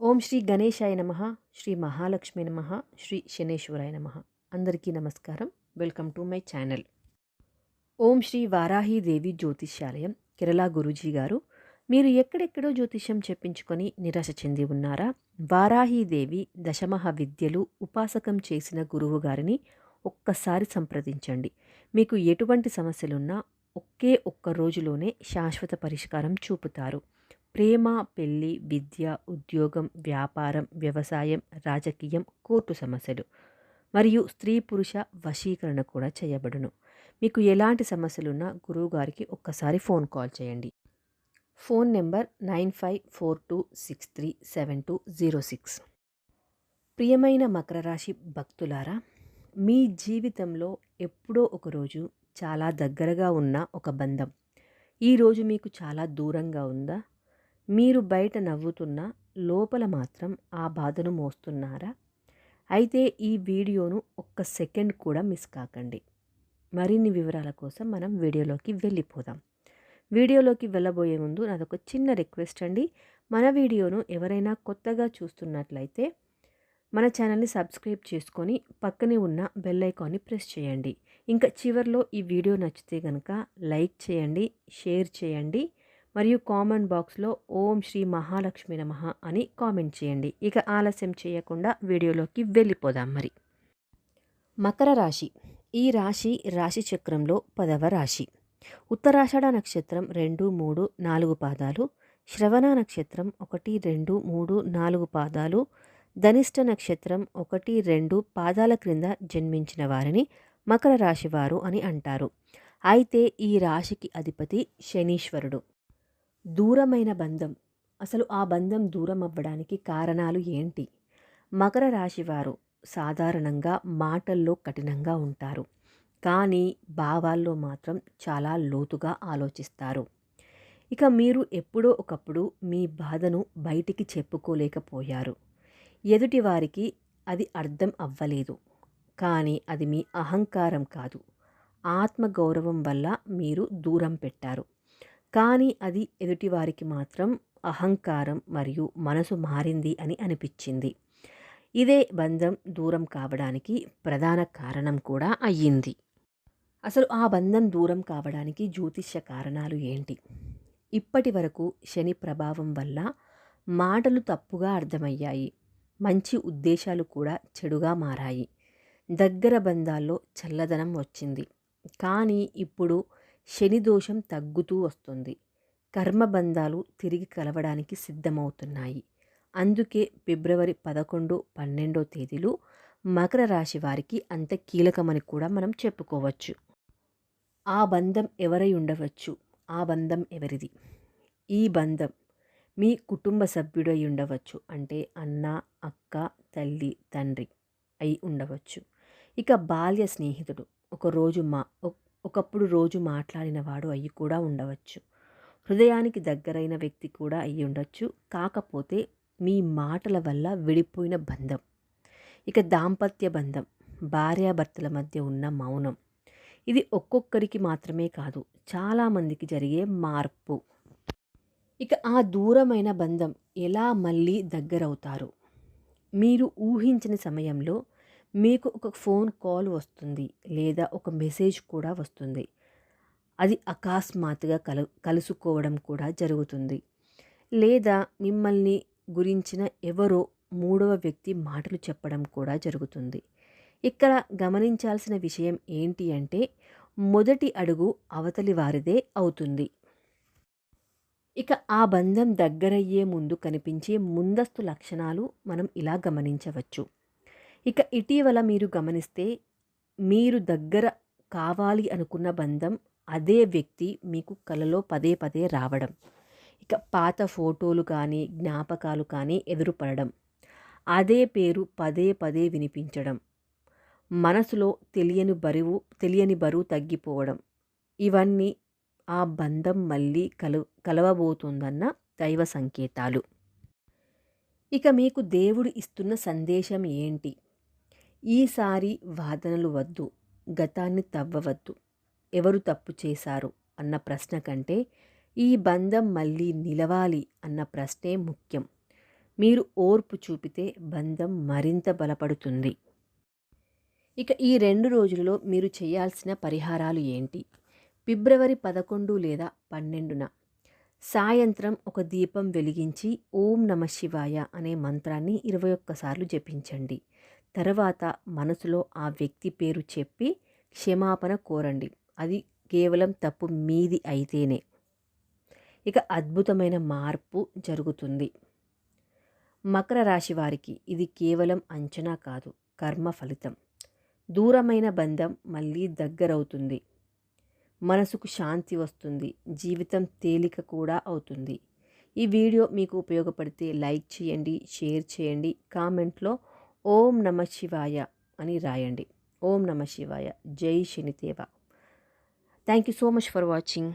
ఓం శ్రీ గణేశాయ నమ శ్రీ మహాలక్ష్మి నమ శ్రీ శనేశ్వరాయ నమ. అందరికీ నమస్కారం. Welcome to my channel. Om Sri Varahidevi Jyothishyalayam Kerala Guruji గారు మీరు ఎక్కడెక్కడో జ్యోతిష్యం చెప్పించుకొని నిరాశ చెంది ఉన్నారా? వారాహీదేవి దశమహ విద్యలు ఉపాసకం చేసిన గురువు గారిని ఒక్కసారి సంప్రదించండి. మీకు ఎటువంటి సమస్యలున్నా ఒకే ఒక్క రోజులోనే శాశ్వత పరిష్కారం చూపుతారు. ప్రేమ పెళ్ళి విద్య ఉద్యోగం వ్యాపారం వ్యవసాయం రాజకీయం కోర్టు సమస్యలు. మరియు స్త్రీ పురుష వశీకరణ కూడా చేయబడును. మీకు ఎలాంటి సమస్యలున్నా గురువుగారికి ఒక్కసారి ఫోన్ కాల్ చేయండి. Phone number nine five four two six three seven two zero six. ప్రియమైన మకర రాశి భక్తులారా మీ జీవితంలో ఎప్పుడో ఒకరోజు చాలా దగ్గరగా ఉన్న ఒక బంధం. ఈరోజు మీకు చాలా దూరంగా ఉందా? మీరు బయట నవ్వుతున్నా లోపల మాత్రం ఆ బాధను మోస్తున్నారా? అయితే ఈ వీడియోను ఒక్క సెకండ్ కూడా మిస్ కాకండి. మరిన్ని వివరాల కోసం మనం వీడియోలోకి వెళ్ళిపోదాం. వీడియోలోకి వెళ్ళబోయే ముందు నాదొక చిన్న రిక్వెస్ట్ అండి. మన వీడియోను ఎవరైనా కొత్తగా చూస్తున్నట్లయితే మన ఛానల్ని సబ్స్క్రైబ్ చేసుకొని పక్కనే ఉన్న బెల్ ఐకాన్ని ప్రెస్ చేయండి. ఇంకా చివరిలో ఈ వీడియో నచ్చితే కనుక లైక్ చేయండి షేర్ చేయండి. మరియు కామెంట్ బాక్స్లో ఓం శ్రీ మహాలక్ష్మి నమ అని కామెంట్ చేయండి. ఇక ఆలస్యం చేయకుండా వీడియోలోకి వెళ్ళిపోదాం మరి. మకర రాశి. ఈ రాశి రాశి చక్రంలో పదవ రాశి. ఉత్తరాషాఢ నక్షత్రం రెండు మూడు నాలుగు పాదాలు శ్రవణ నక్షత్రం ఒకటి రెండు మూడు నాలుగు పాదాలు ధనిష్ట నక్షత్రం ఒకటి రెండు పాదాల క్రింద జన్మించిన వారిని మకర రాశి వారు అని అంటారు. అయితే ఈ రాశికి అధిపతి శనీశ్వరుడు. దూరమైన బంధం. అసలు ఆ బంధం దూరం అవ్వడానికి కారణాలు ఏంటి? మకర రాశివారు సాధారణంగా మాటల్లో కఠినంగా ఉంటారు. కానీ భావాల్లో మాత్రం చాలా లోతుగా ఆలోచిస్తారు. ఇక మీరు ఎప్పుడో ఒకప్పుడు మీ బాధను బయటికి చెప్పుకోలేకపోయారు. ఎదుటి వారికి అది అర్థం అవ్వలేదు. కానీ అది మీ అహంకారం కాదు. ఆత్మగౌరవం వల్ల మీరు దూరం పెట్టారు. కానీ అది ఎదుటివారికి మాత్రం అహంకారం మరియు మనసు మారింది అని అనిపించింది. ఇదే బంధం దూరం కావడానికి ప్రధాన కారణం కూడా అయ్యింది. అసలు ఆ బంధం దూరం కావడానికి జ్యోతిష్య కారణాలు ఏంటి? ఇప్పటి వరకు శని ప్రభావం వల్ల మాటలు తప్పుగా అర్థమయ్యాయి. మంచి ఉద్దేశాలు కూడా చెడుగా మారాయి. దగ్గర బంధాల్లో చల్లదనం వచ్చింది. కానీ ఇప్పుడు శని దోషం తగ్గుతూ వస్తుంది. కర్మబంధాలు తిరిగి కలవడానికి సిద్ధమవుతున్నాయి. అందుకే ఫిబ్రవరి పదకొండు పన్నెండో తేదీలు మకర రాశి వారికి అంత కీలకమని కూడా మనం చెప్పుకోవచ్చు. ఆ బంధం ఎవరై ఉండవచ్చు? ఆ బంధం ఎవరిది? ఈ బంధం మీ కుటుంబ సభ్యుడై ఉండవచ్చు. అంటే అన్న అక్క తల్లి తండ్రి అయి ఉండవచ్చు. ఇక బాల్య స్నేహితుడు ఒక రోజు మా ఒకప్పుడు రోజు మాట్లాడినవాడు అయ్యి కూడా ఉండవచ్చు. హృదయానికి దగ్గరైన వ్యక్తి కూడా అయ్యి ఉండొచ్చు. కాకపోతే మీ మాటల వల్ల విడిపోయిన బంధం. ఇక దాంపత్య బంధం. భార్యాభర్తల మధ్య ఉన్న మౌనం. ఇది ఒక్కొక్కరికి మాత్రమే కాదు చాలామందికి జరిగే మార్పు. ఇక ఆ దూరమైన బంధం ఎలా మళ్ళీ దగ్గరవుతారు? మీరు ఊహించిన సమయంలో మీకు ఒక ఫోన్ కాల్ వస్తుంది లేదా ఒక మెసేజ్ కూడా వస్తుంది. అది అకస్మాత్తుగా కలు కలుసుకోవడం కూడా జరుగుతుంది. లేదా మిమ్మల్ని గురించిన ఎవరో మూడవ వ్యక్తి మాటలు చెప్పడం కూడా జరుగుతుంది. ఇక్కడ గమనించాల్సిన విషయం ఏంటి అంటే మొదటి అడుగు అవతలి వారిదే అవుతుంది. ఇక ఆ బంధం దగ్గరయ్యే ముందు కనిపించే ముందస్తు లక్షణాలు మనం ఇలా గమనించవచ్చు. ఇక ఇటీవల మీరు గమనిస్తే మీరు దగ్గర కావాలి అనుకున్న బంధం అదే వ్యక్తి మీకు కలలో పదే పదే రావడం. ఇక పాత ఫోటోలు కానీ జ్ఞాపకాలు కానీ ఎదురుపడడం. అదే పేరు పదే పదే వినిపించడం. మనసులో తెలియని బరువు తెలియని బరువు తగ్గిపోవడం. ఇవన్నీ ఆ బంధం మళ్ళీ కలు కలవబోతుందన్న దైవ సంకేతాలు. ఇక మీకు దేవుడు ఇస్తున్న సందేశం ఏంటి? ఈసారి వాదనలు వద్దు గతాన్ని తవ్వవద్దు. ఎవరు తప్పు చేశారు అన్న ప్రశ్న కంటే ఈ బంధం మళ్ళీ నిలవాలి అన్న ప్రశ్నే ముఖ్యం. మీరు ఓర్పు చూపితే బంధం మరింత బలపడుతుంది. ఇక ఈ రెండు రోజులలో మీరు చేయాల్సిన పరిహారాలు ఏంటి? ఫిబ్రవరి పదకొండు లేదా పన్నెండున సాయంత్రం ఒక దీపం వెలిగించి ఓం నమ శివాయ అనే మంత్రాన్ని ఇరవై ఒక్కసార్లు జపించండి. తర్వాత మనసులో ఆ వ్యక్తి పేరు చెప్పి క్షమాపణ కోరండి. అది కేవలం తప్పు మీది అయితేనే. ఇక అద్భుతమైన మార్పు జరుగుతుంది. మకర రాశి వారికి ఇది కేవలం అంచనా కాదు కర్మ ఫలితం. దూరమైన బంధం మళ్ళీ దగ్గరవుతుంది. మనసుకు శాంతి వస్తుంది జీవితం తేలిక కూడా అవుతుంది. ఈ వీడియో మీకు ఉపయోగపడితే లైక్ చేయండి షేర్ చేయండి కామెంట్లో ఓం నమ శివాయ అని రాయండి. ఓం నమ శివాయ. జై Shanideva. Thank you so much for watching